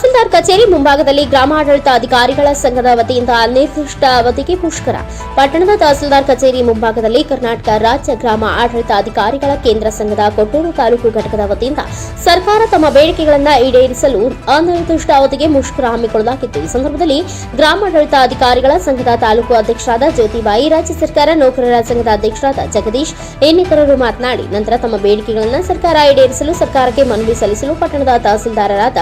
ತಹಸೀಲ್ದಾರ್ ಕಚೇರಿ ಮುಂಭಾಗದಲ್ಲಿ ಗ್ರಾಮಾಡಳಿತ ಅಧಿಕಾರಿಗಳ ಸಂಘದ ವತಿಯಿಂದ ಅನಿರ್ದಿಷ್ಟ ಅವಧಿಗೆ ಮುಷ್ಕರ ಪಟ್ಟಣದ ತಹಸೀಲ್ದಾರ್ ಕಚೇರಿ ಮುಂಭಾಗದಲ್ಲಿ ಕರ್ನಾಟಕ ರಾಜ್ಯ ಗ್ರಾಮ ಆಡಳಿತ ಅಧಿಕಾರಿಗಳ ಕೇಂದ್ರ ಸಂಘದ ಕೊಟ್ಟೂರು ತಾಲೂಕು ಘಟಕದ ವತಿಯಿಂದ ಸರ್ಕಾರ ತಮ್ಮ ಬೇಡಿಕೆಗಳನ್ನು ಈಡೇರಿಸಲು ಅನಿರ್ದಿಷ್ಟ ಅವಧಿಗೆ ಮುಷ್ಕರ ಹಮ್ಮಿಕೊಳ್ಳಲಾಗಿತ್ತು. ಈ ಸಂದರ್ಭದಲ್ಲಿ ಗ್ರಾಮಾಡಳಿತ ಅಧಿಕಾರಿಗಳ ಸಂಘದ ತಾಲೂಕು ಅಧ್ಯಕ್ಷರಾದ ಜ್ಯೋತಿಬಾಯಿ, ರಾಜ್ಯ ಸರ್ಕಾರ ನೌಕರರ ಸಂಘದ ಅಧ್ಯಕ್ಷರಾದ ಜಗದೀಶ್ ಇನ್ನಿತರರು ಮಾತನಾಡಿ, ನಂತರ ತಮ್ಮ ಬೇಡಿಕೆಗಳನ್ನು ಸರ್ಕಾರ ಈಡೇರಿಸಲು, ಸರ್ಕಾರಕ್ಕೆ ಮನವಿ ಸಲ್ಲಿಸಲು ಪಟ್ಟಣದ ತಹಸೀಲ್ದಾರರಾದ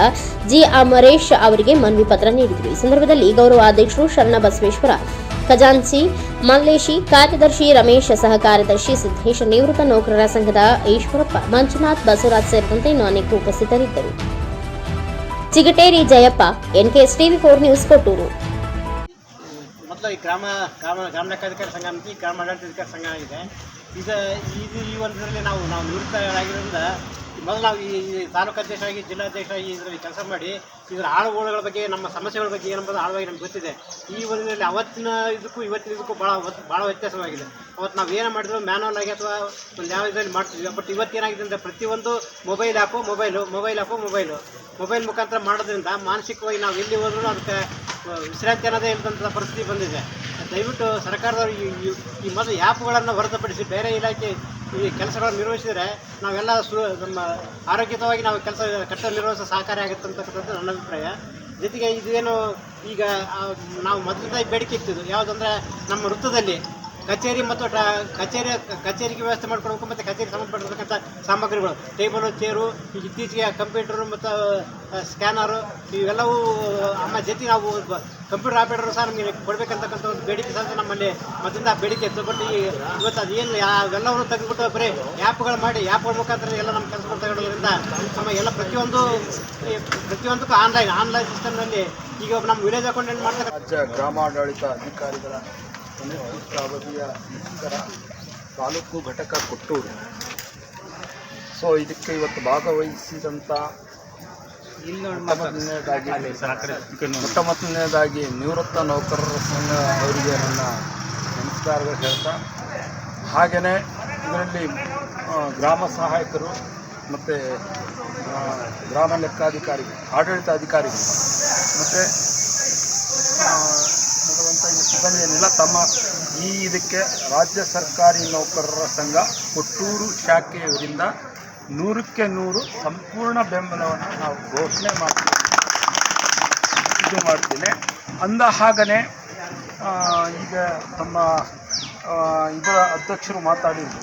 ಜಿ. ಅಮರೇಶ್ ಅವರಿಗೆ ಮನವಿ ಪತ್ರ ನೀಡಿದರು. ಈ ಸಂದರ್ಭದಲ್ಲಿ ಗೌರವ ಅಧ್ಯಕ್ಷರು ಶರಣ ಬಸವೇಶ್ವರ ಖಜಾನ್ಸಿ ಮಲ್ಲೇಶಿ, ಕಾರ್ಯದರ್ಶಿ ರಮೇಶ್, ಸಹ ಕಾರ್ಯದರ್ಶಿ ಸಿದ್ದೇಶ್ ನಿವೃತ್ತ ನೌಕರರ ಸಂಘದ ಈಶ್ವರಪ್ಪ, ಮಂಜುನಾಥ್, ಬಸವರಾಜ್ ಸೇರಿದಂತೆ ಇನ್ನು ಅನೇಕ ಉಪಸ್ಥಿತರಿದ್ದರು. Chigateri Jayappa NKS TV four news Kotturu. ಮೊದಲು ಈ ಗ್ರಾಮ ಗ್ರಾಮ ಗ್ರಾಮ ಲೆಕ್ಕಾಧಿಕಾರಿ ಸಂಘ ಅಂತ, ಗ್ರಾಮ ಆಡಳಿತಾಧಿಕಾರಿ ಸಂಘ ಆಗಿದೆ. ಇದು ಈ ಒಂದರಲ್ಲಿ ನಾವು ನಾವು ನಿವೃತ್ತರಾಗಿರೋದ್ರಿಂದ ಮೊದಲು ನಾವು ಈ ತಾಲೂಕು ಅಧ್ಯಕ್ಷರಾಗಿ ಜಿಲ್ಲಾಧ್ಯಕ್ಷರಾಗಿ ಇದರಲ್ಲಿ ಕೆಲಸ ಮಾಡಿ, ಇದರ ಆಳುಗಳ ಬಗ್ಗೆ, ನಮ್ಮ ಸಮಸ್ಯೆಗಳ ಬಗ್ಗೆ ಏನಂಬುದು ಆಳವಾಗಿ ನಮ್ಗೆ ಗೊತ್ತಿದೆ. ಈ ಒಂದಿನಲ್ಲಿ ಅವತ್ತಿನ ಇದಕ್ಕೂ ಇವತ್ತಿನ ಇದಕ್ಕೂ ಭಾಳ ಭಾಳ ವ್ಯತ್ಯಾಸವಾಗಿದೆ. ಅವತ್ತು ನಾವು ಏನು ಮಾಡಿದ್ರು ಮ್ಯಾನುವಲ್ ಆಗಿ ಅಥವಾ ಒಂದು ಯಾವ ಇದರಲ್ಲಿ ಮಾಡ್ತಿದ್ವಿ. ಬಟ್ ಇವತ್ತೇನಾಗಿದೆ ಅಂದರೆ ಪ್ರತಿಯೊಂದು mobile app mobile mobile app mobile mobile ಮುಖಾಂತರ ಮಾಡೋದ್ರಿಂದ ಮಾನಸಿಕವಾಗಿ ನಾವು ಎಲ್ಲಿ ಹೋದ್ರೂ ಅದಕ್ಕೆ ವಿಶ್ರಾಂತಿ ಅನ್ನೋದೇ ಇಲ್ಲದಂಥ ಪರಿಸ್ಥಿತಿ ಬಂದಿದೆ. ದಯವಿಟ್ಟು ಸರ್ಕಾರದವರು ಈ ಮೊದಲು ಆ್ಯಪ್ಗಳನ್ನು ಹೊರತುಪಡಿಸಿ ಬೇರೆ ಇಲಾಖೆ ಈ ಕೆಲಸಗಳನ್ನು ನಿರ್ವಹಿಸಿದರೆ ನಾವೆಲ್ಲ ಸು ನಮ್ಮ ಆರೋಗ್ಯತವಾಗಿ ನಾವು ಕೆಲಸ ಕರ್ತವ್ಯ ನಿರ್ವಹಿಸ ಸಹಕಾರಿ ಆಗುತ್ತೆ ಅಂತಕ್ಕಂಥದ್ದು ನನ್ನ ಅಭಿಪ್ರಾಯ. ಜೊತೆಗೆ ಇದೇನು ಈಗ ನಾವು ಮೊದಲಿಂದ ಬೇಡಿಕೆ ಇರ್ತಿದ್ದು ಯಾವುದಂದ್ರೆ ನಮ್ಮ ವೃತ್ತದಲ್ಲಿ ಕಚೇರಿ ಮತ್ತು ಕಚೇರಿ, ಕಚೇರಿಗೆ ವ್ಯವಸ್ಥೆ ಮಾಡ್ಕೊಳ್ಬೇಕು ಮತ್ತು ಕಚೇರಿಗೆ ಸಂಬಂಧಪಟ್ಟಿರ್ತಕ್ಕಂಥ ಸಾಮಗ್ರಿಗಳು. ಟೇಬಲ್, ಚೇರು, ಇತ್ತೀಚೆಗೆ ಕಂಪ್ಯೂಟರು ಮತ್ತು ಸ್ಕ್ಯಾನರು, ಇವೆಲ್ಲವೂ ನಮ್ಮ ಜೊತೆ ನಾವು ಕಂಪ್ಯೂಟರ್ ಆಪರೇಟರ್ ಸಹ ನಮಗೆ ಕೊಡಬೇಕಂತಕ್ಕಂಥ ಒಂದು ಬೇಡಿಕೆ ಸಹ ನಮ್ಮಲ್ಲಿ ಮತ್ತಿಂದ ಬೇಡಿಕೆ ಇತ್ತು. ಬಟ್ ಈ ಇವತ್ತು ಅದೇನು ಅವೆಲ್ಲವನ್ನು ತೆಗೆದುಬಿಟ್ಟು ಬರೀ ಆ್ಯಪ್ಗಳು ಮಾಡಿ ಆ್ಯಪ್ಗಳ ಮುಖಾಂತರ ಎಲ್ಲ ನಮ್ಮ ಕೆಲಸಗಳು ತಗೊಳ್ಳೋದ್ರಿಂದ ನಮ್ಮ ಎಲ್ಲ ಪ್ರತಿಯೊಂದು ಪ್ರತಿಯೊಂದಕ್ಕೂ ಆನ್ಲೈನ್ ಆನ್ಲೈನ್ ಸಿಸ್ಟಮ್ನಲ್ಲಿ ಈಗ ನಮ್ಮ ವಿಲೇಜ್ ಅಕೌಂಟೆಂಟ್ ಮಾಡ್ತಕ್ಕಂಥ ರಾಜ್ಯ ಗ್ರಾಮಾಡಳಿತ ಅಧಿಕಾರಿಗಳ ಅವಧಿಯ ನಂತರ ತಾಲೂಕು ಘಟಕ ಕೊಟ್ಟೂರು. ಸೊ ಇದಕ್ಕೆ ಇವತ್ತು ಭಾಗವಹಿಸಿದಂಥ ಮೊಟ್ಟ ಮೊದಲನೇದಾಗಿ ನಿವೃತ್ತ ನೌಕರರ ಸಂಘ ಅವರಿಗೆ ನನ್ನ ನಮಸ್ಕಾರಗಳು ಹೇಳ್ತಾ ಹಾಗೆಯೇ ಇದರಲ್ಲಿ ಗ್ರಾಮ ಸಹಾಯಕರು ಮತ್ತು ಗ್ರಾಮ ಲೆಕ್ಕಾಧಿಕಾರಿಗಳು ಆಡಳಿತ ಅಧಿಕಾರಿಗಳು ಮತ್ತು ಏನಿಲ್ಲ ತಮ್ಮ ಈ ಇದಕ್ಕೆ ರಾಜ್ಯ ಸರ್ಕಾರಿ ನೌಕರರ ಸಂಘ ಕೊಟ್ಟೂರು ಶಾಖೆಯವರಿಂದ ನೂರಕ್ಕೆ ನೂರು ಸಂಪೂರ್ಣ ಬೆಂಬಲವನ್ನು ನಾವು ಘೋಷಣೆ ಮಾಡ್ತೀವಿ. ಇದು ಮಾಡ್ತೀನಿ. ಅಂದ ಹಾಗನೇ ಈಗ ತಮ್ಮ ಇದರ ಅಧ್ಯಕ್ಷರು ಮಾತಾಡಿದರು.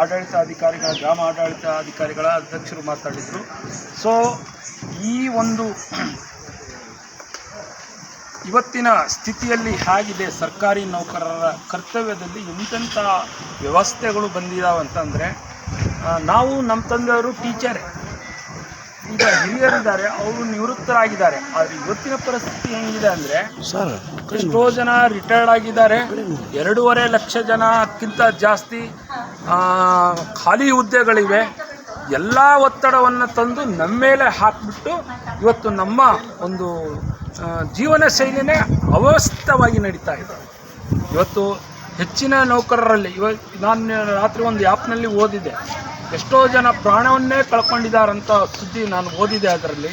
ಆಡಳಿತ ಅಧಿಕಾರಿಗಳ, ಗ್ರಾಮ ಆಡಳಿತ ಅಧಿಕಾರಿಗಳ ಅಧ್ಯಕ್ಷರು ಮಾತಾಡಿದರು. ಸೊ ಈ ಒಂದು ಇವತ್ತಿನ ಸ್ಥಿತಿಯಲ್ಲಿ ಹೇಗಿದೆ ಸರ್ಕಾರಿ ನೌಕರರ ಕರ್ತವ್ಯದಲ್ಲಿ ಎಂತೆಂಥ ವ್ಯವಸ್ಥೆಗಳು ಬಂದಿದ್ದಾವೆ ಅಂತಂದರೆ ನಾವು ನಮ್ಮ ತಂದೆಯವರು ಟೀಚರೇ ಈಗ ಹಿರಿಯರಿದ್ದಾರೆ ಅವರು ನಿವೃತ್ತರಾಗಿದ್ದಾರೆ. ಆದರೆ ಇವತ್ತಿನ ಪರಿಸ್ಥಿತಿ ಹೆಂಗಿದೆ ಅಂದರೆ ಎಷ್ಟೋ ಜನ ರಿಟೈರ್ಡ್ ಆಗಿದ್ದಾರೆ. ಎರಡೂವರೆ ಲಕ್ಷ ಜನಕ್ಕಿಂತ ಜಾಸ್ತಿ ಖಾಲಿ ಹುದ್ದೆಗಳಿವೆ. ಎಲ್ಲ ಒತ್ತಡವನ್ನು ತಂದು ನಮ್ಮ ಮೇಲೆ ಹಾಕಿಬಿಟ್ಟು ಇವತ್ತು ನಮ್ಮ ಒಂದು ಜೀವನ ಶೈಲಿನೇ ಅವ್ಯವಸ್ಥಿತವಾಗಿ ನಡೀತಾ ಇದೆ. ಇವತ್ತು ಹೆಚ್ಚಿನ ನೌಕರರಲ್ಲಿ, ಇವ ನಾನು ರಾತ್ರಿ ಒಂದು ಆ್ಯಪ್ನಲ್ಲಿ ಓದಿದೆ. ಎಷ್ಟೋ ಜನ ಪ್ರಾಣವನ್ನೇ ಕಳ್ಕೊಂಡಿದ್ದಾರಂತ ಸುದ್ದಿ ನಾನು ಓದಿದೆ ಅದರಲ್ಲಿ.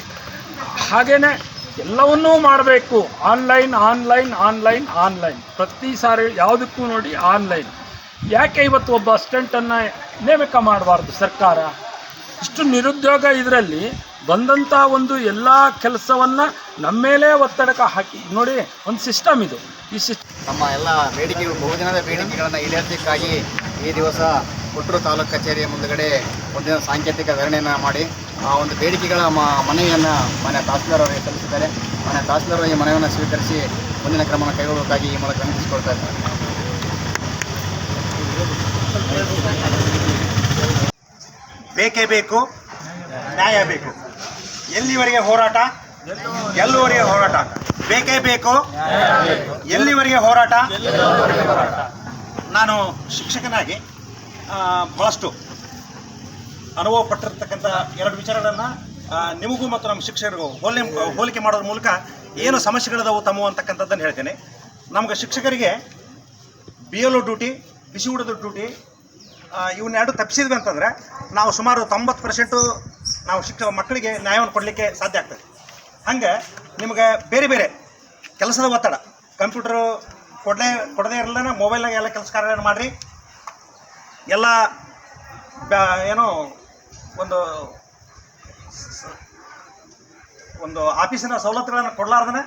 ಹಾಗೆಯೇ ಎಲ್ಲವನ್ನೂ ಮಾಡಬೇಕು. Online online online online. ಪ್ರತಿ ಸಾರಿ ಯಾವುದಕ್ಕೂ ನೋಡಿ ಆನ್ಲೈನ್. ಯಾಕೆ ಇವತ್ತು ಒಬ್ಬ ಅಸ್ಟೆಂಟನ್ನು ನೇಮಕ ಮಾಡಬಾರ್ದು ಸರ್ಕಾರ? ಇಷ್ಟು ನಿರುದ್ಯೋಗ ಇದರಲ್ಲಿ ಬಂದಂಥ ಒಂದು ಎಲ್ಲ ಕೆಲಸವನ್ನು ನಮ್ಮ ಮೇಲೆ ಒತ್ತಡಕ್ಕೆ ಹಾಕಿ. ನೋಡಿ ಒಂದು ಸಿಸ್ಟಮ್ ಇದು. ಈ ಸಿಸ್ಟ್ ನಮ್ಮ ಎಲ್ಲ ಬೇಡಿಕೆಗಳು ಬಹುದಿನದ ಬೇಡಿಕೆಗಳನ್ನು ಈಡೇರಿಸಲಿಕ್ಕಾಗಿ ಈ ದಿವಸ ಕೊಟ್ಟೂರು ತಾಲೂಕು ಕಚೇರಿಯ ಮುಂದುಗಡೆ ಒಂದಿನ ಸಾಂಕೇತಿಕ ಧರಣಿಯನ್ನು ಮಾಡಿ ಆ ಒಂದು ಬೇಡಿಕೆಗಳ ಮ ಮನವಿಯನ್ನು ಮನೆ ತಹಸೀಲ್ದಾರ್ ಅವರಿಗೆ ಸಲ್ಲಿಸಿದ್ದಾರೆ. ಮನೆ ತಹಸೀಲ್ದಾರ್ ಈ ಮನವಿಯನ್ನು ಸ್ವೀಕರಿಸಿ ಮುಂದಿನ ಕ್ರಮವನ್ನು ಕೈಗೊಳ್ಳುವುದಾಗಿ ಈ ಮೂಲಕ ವಿನಂತಿಸಿಕೊಳ್ತಾ ಇದ್ದಾರೆ ಬೇಕೇ ಬೇಕು ನ್ಯಾಯ ಬೇಕು. ಎಲ್ಲಿವರೆಗೆ ಹೋರಾಟ? ಎಲ್ಲುವರೆಗೆ ಹೋರಾಟ. ಬೇಕೇ ಬೇಕು? ಎಲ್ಲಿವರೆಗೆ ಹೋರಾಟ? ನಾನು ಶಿಕ್ಷಕನಾಗಿ ಬಹಳಷ್ಟು ಅನುಭವ ಪಟ್ಟಿರ್ತಕ್ಕಂಥ ಎರಡು ವಿಚಾರಗಳನ್ನು ನಿಮಗೂ ಮತ್ತು ನಮ್ಮ ಶಿಕ್ಷಕರಿಗೂ ಹೋಲಿ, ಹೋಲಿಕೆ ಮಾಡೋದ್ರ ಮೂಲಕ ಏನು ಸಮಸ್ಯೆಗಳಿದಾವು ತಮ್ಮ ಅಂತಕ್ಕಂಥದ್ದನ್ನು ಹೇಳ್ತೇನೆ. ನಮ್ಗೆ ಶಿಕ್ಷಕರಿಗೆ ಬಿ ಎಲ್ ಒ ಡ್ಯೂಟಿ, ಬಿಸಿ ಊಟದ ಡ್ಯೂಟಿ ಇವನ್ನೆರಡು ತಪ್ಪಿಸಿದ್ವಿ ಅಂತಂದರೆ ನಾವು ಸುಮಾರು ತೊಂಬತ್ತು ಪರ್ಸೆಂಟು ನಾವು ಶಿಕ್ಷ ಮಕ್ಕಳಿಗೆ ನ್ಯಾಯವನ್ನು ಕೊಡಲಿಕ್ಕೆ ಸಾಧ್ಯ ಆಗ್ತದೆ. ಹಂಗೆ ನಿಮಗೆ ಬೇರೆ ಬೇರೆ ಕೆಲಸದ ಒತ್ತಡ. ಕಂಪ್ಯೂಟರು ಕೊಡಲೇ, ಕೊಡದೇ ಇರಲಿಲ್ಲ ಮೊಬೈಲ್ನಾಗ ಎಲ್ಲ ಕೆಲಸ ಕಾರ್ಯ ಮಾಡಿರಿ. ಎಲ್ಲ ಏನು ಒಂದು ಒಂದು ಆಫೀಸಿನ ಸವಲತ್ತುಗಳನ್ನು ಕೊಡಲಾರ್ದನ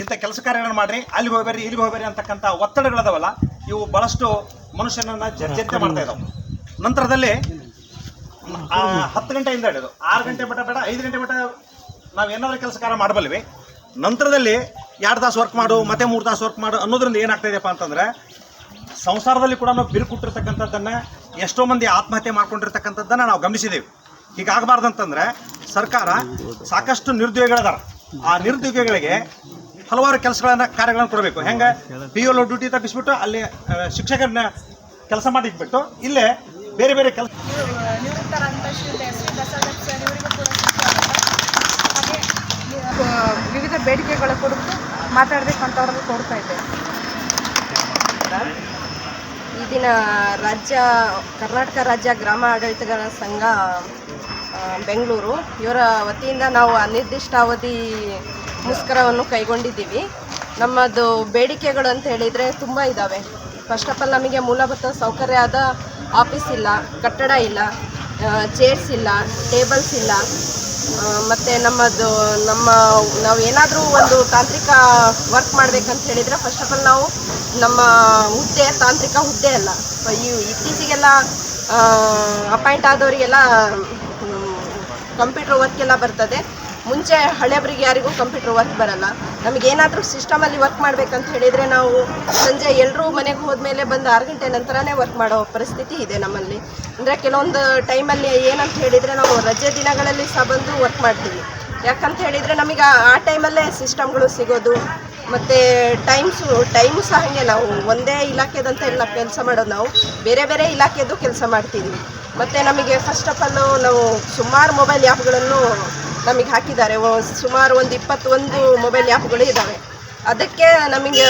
ಇಂಥ ಕೆಲಸ ಕಾರ್ಯಗಳನ್ನು ಮಾಡಿರಿ. ಅಲ್ಲಿಗೆ ಹೋಗ್ಬೇರಿ ಇಲ್ಲಿಗೆ ಹೋಗ್ಬೇರಿ ಅಂತಕ್ಕಂಥ ಒತ್ತಡಗಳದಾವಲ್ಲ, ಇವು ಭಾಳಷ್ಟು ಮನುಷ್ಯನನ್ನು ಜರ್ಜರ್ತೆ ಮಾಡ್ತಾ ಇದ್ದಾವೆ ನಂತರದಲ್ಲಿ ಹತ್ತು ಗಂಟೆಯಿಂದ ಹಿಡಿದು ಆರು ಗಂಟೆ ಮಟ್ಟ ಬೇಡ, ಐದು ಗಂಟೆ ಮಟ್ಟ ನಾವು ಏನಾದರೂ ಕೆಲಸ ಕಾರ್ಯ ಮಾಡಬಲ್ವಿ. ನಂತರದಲ್ಲಿ ಎರಡು ತಾಸು ವರ್ಕ್ ಮಾಡು, ಮತ್ತೆ ಮೂರು ತಾಸು ವರ್ಕ್ ಮಾಡು ಅನ್ನೋದ್ರಿಂದ ಏನಾಗ್ತಾ ಇದೆಯಪ್ಪ ಅಂತಂದರೆ, ಸಂಸಾರದಲ್ಲಿ ಕೂಡ ನಾವು ಬಿರುಕುಟ್ಟಿರ್ತಕ್ಕಂಥದ್ದನ್ನು ಎಷ್ಟೋ ಮಂದಿ ಆತ್ಮಹತ್ಯೆ ಮಾಡ್ಕೊಂಡಿರ್ತಕ್ಕಂಥದ್ದನ್ನು ನಾವು ಗಮನಿಸಿದ್ದೇವೆ ಹೀಗಾಗಬಾರ್ದಂತಂದ್ರೆ ಸರ್ಕಾರ ಸಾಕಷ್ಟು ನಿರುದ್ಯೋಗಿಗಳದಾರ. ಆ ನಿರುದ್ಯೋಗಿಗಳಿಗೆ ಹಲವಾರು ಕೆಲಸಗಳನ್ನು, ಕಾರ್ಯಗಳನ್ನು ಕೊಡಬೇಕು. ಹೆಂಗೆ? ಪಿ ಎಲ್ ಡ್ಯೂಟಿ ತಪ್ಪಿಸ್ಬಿಟ್ಟು ಅಲ್ಲಿ ಶಿಕ್ಷಕರನ್ನ ಕೆಲಸ ಮಾಡಿಟ್ಬಿಟ್ಟು ಇಲ್ಲೇ ಬೇರೆ ಬೇರೆ ಕೆಲಸ ಬೇಡಿಕೆಗಳ ಕುರಿತು ಅವ್ರಿಗೆ ಕೊಡ್ತಾ ಇದ್ದೇವೆ. ಈ ದಿನ ರಾಜ್ಯ, ಕರ್ನಾಟಕ ರಾಜ್ಯ ಗ್ರಾಮ ಆಡಳಿತಗಳ ಸಂಘ ಬೆಂಗಳೂರು. ಇವರ ವತಿಯಿಂದ ನಾವು ಅನಿರ್ದಿಷ್ಟಾವಧಿ ಮುಷ್ಕರವನ್ನು ಕೈಗೊಂಡಿದ್ದೀವಿ. ನಮ್ಮದು ಬೇಡಿಕೆಗಳು ಅಂತ ಹೇಳಿದರೆ ತುಂಬ ಇದ್ದಾವೆ ಫಸ್ಟ್ ಆಫ್ ಆಲ್ ನಮಗೆ ಮೂಲಭೂತ ಸೌಕರ್ಯ ಆದ ಆಫೀಸ್ ಇಲ್ಲ, ಕಟ್ಟಡ ಇಲ್ಲ ಚೇರ್ಸ್ ಇಲ್ಲ ಟೇಬಲ್ಸ್ ಇಲ್ಲ. ಮತ್ತು ನಮ್ಮದು, ನಮ್ಮ, ನಾವು ಏನಾದರೂ ಒಂದು ತಾಂತ್ರಿಕ ವರ್ಕ್ ಮಾಡಬೇಕಂತ ಹೇಳಿದರೆ ಫಸ್ಟ್ ಆಫ್ ಆಲ್ ನಾವು ನಮ್ಮ ಹುದ್ದೆ, ತಾಂತ್ರಿಕ ಹುದ್ದೆ ಅಲ್ಲ. ಈ ಇತ್ತೀಚೆಗೆಲ್ಲ ಅಪಾಯಿಂಟ್ ಆದವರಿಗೆಲ್ಲ ಕಂಪ್ಯೂಟರ್ ವರ್ಕ್ ಎಲ್ಲ ಬರ್ತದೆ. ಮುಂಚೆ ಹಳೆಯಬ್ರಿಗೆ ಯಾರಿಗೂ ಕಂಪ್ಯೂಟರ್ ವರ್ಕ್ ಬರಲ್ಲ. ನಮಗೇನಾದರೂ ಸಿಸ್ಟಮಲ್ಲಿ ವರ್ಕ್ ಮಾಡಬೇಕಂತ ಹೇಳಿದರೆ ನಾವು ಸಂಜೆ ಎಲ್ಲರೂ ಮನೆಗೆ ಹೋದ್ಮೇಲೆ ಬಂದು ಆರು ಗಂಟೆ ನಂತರನೇ ವರ್ಕ್ ಮಾಡೋ ಪರಿಸ್ಥಿತಿ ಇದೆ ನಮ್ಮಲ್ಲಿ. ಅಂದರೆ ಕೆಲವೊಂದು ಟೈಮಲ್ಲಿ ಏನಂತ ಹೇಳಿದರೆ ನಾವು ರಜೆ ದಿನಗಳಲ್ಲಿ ಸಹ ಬಂದು ವರ್ಕ್ ಮಾಡ್ತೀವಿ. ಯಾಕಂತ ಹೇಳಿದರೆ ನಮಗೆ ಆ- ಆ ಟೈಮಲ್ಲೇ ಸಿಸ್ಟಮ್ಗಳು ಸಿಗೋದು, ಮತ್ತು ಟೈಮ್ಸು ಟೈಮು ಸಹ ಹಾಗೆ ನಾವು ಒಂದೇ ಇಲಾಖೆದಂತ ಎಲ್ಲ ಕೆಲಸ ಮಾಡೋದು. ನಾವು ಬೇರೆ ಬೇರೆ ಇಲಾಖೆದು ಕೆಲಸ ಮಾಡ್ತೀವಿ. ಮತ್ತು ನಮಗೆ ಫಸ್ಟ್ ಆಫ್ ಆಲು ನಾವು ಸುಮಾರು ಮೊಬೈಲ್ ಆ್ಯಪ್ಗಳನ್ನು ನಮಗೆ ಹಾಕಿದ್ದಾರೆ. ಸುಮಾರು ಒಂದು ಇಪ್ಪತ್ತೊಂದು ಮೊಬೈಲ್ ಆ್ಯಪ್ಗಳು ಇದ್ದಾವೆ ಅದಕ್ಕೆ ನಮಗೆ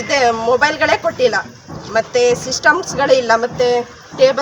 ಇದೆ ಮೊಬೈಲ್ಗಳೇ ಕೊಟ್ಟಿಲ್ಲ. ಮತ್ತು ಸಿಸ್ಟಮ್ಸ್ಗಳೇ ಇಲ್ಲ. ಮತ್ತು ಟೇಬಲ್